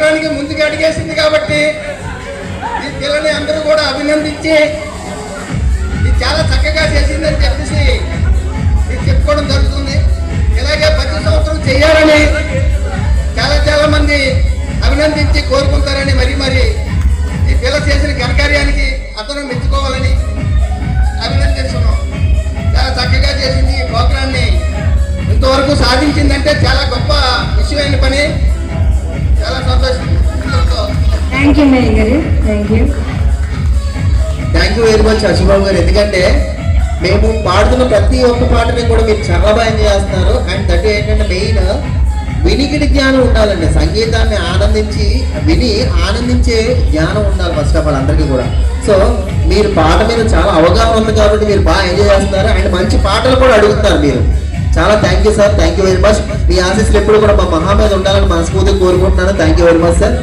సంవత్సరానికి ముందుకు అడిగేసింది కాబట్టి ఈ పిల్లని అందరూ కూడా అభినందించి ఇది చాలా చక్కగా చేసిందని చెప్పేసి ఇది చెప్పుకోవడం జరుగుతుంది. ఇలాగే ప్రతి సంవత్సరం చేయాలని చాలా చాలా మంది అభినందించి కోరుకుంటారని మరి మరి ఈ పిల్ల చేసిన ఘనకార్యానికి అతను మెచ్చుకోవాలని అభినందిస్తున్నాం. చాలా చక్కగా చేసింది ఈ ప్రోగ్రాన్ని ఇంతవరకు సాధించిందంటే చాలా థ్యాంక్ యూ మేరీ గారు thank you thank you very much Ashubabu గారు. ఎందుకంటే మేము పాడుతున్న ప్రతి ఒక్క పాటని కూడా మీరు చాలా బాగా ఎంజాయ్ చేస్తున్నారు అండ్ దట్ ఏంటంటే మెయిన్ వినికిడి జ్ఞానం ఉండాలండి. సంగీతాన్ని ఆనందించి విని ఆనందించే జ్ఞానం ఉండాలి ఫస్ట్ ఆఫ్ ఆల్ అందరికీ కూడా. సో మీరు పాట మీద చాలా అవగాహన ఉంది కాబట్టి మీరు బాగా ఎంజాయ్ చేస్తున్నారు. అండ్ మంచి పాటలు కూడా అడుగుతున్నారు మీరు. చాలా thank you sir thank you very much మీ ఆశీస్సులు ఎప్పుడు కూడా మా మహా మీద ఉండాలని మనస్ఫూర్తిగా కోరుకుంటున్నాను. Thank you very much sir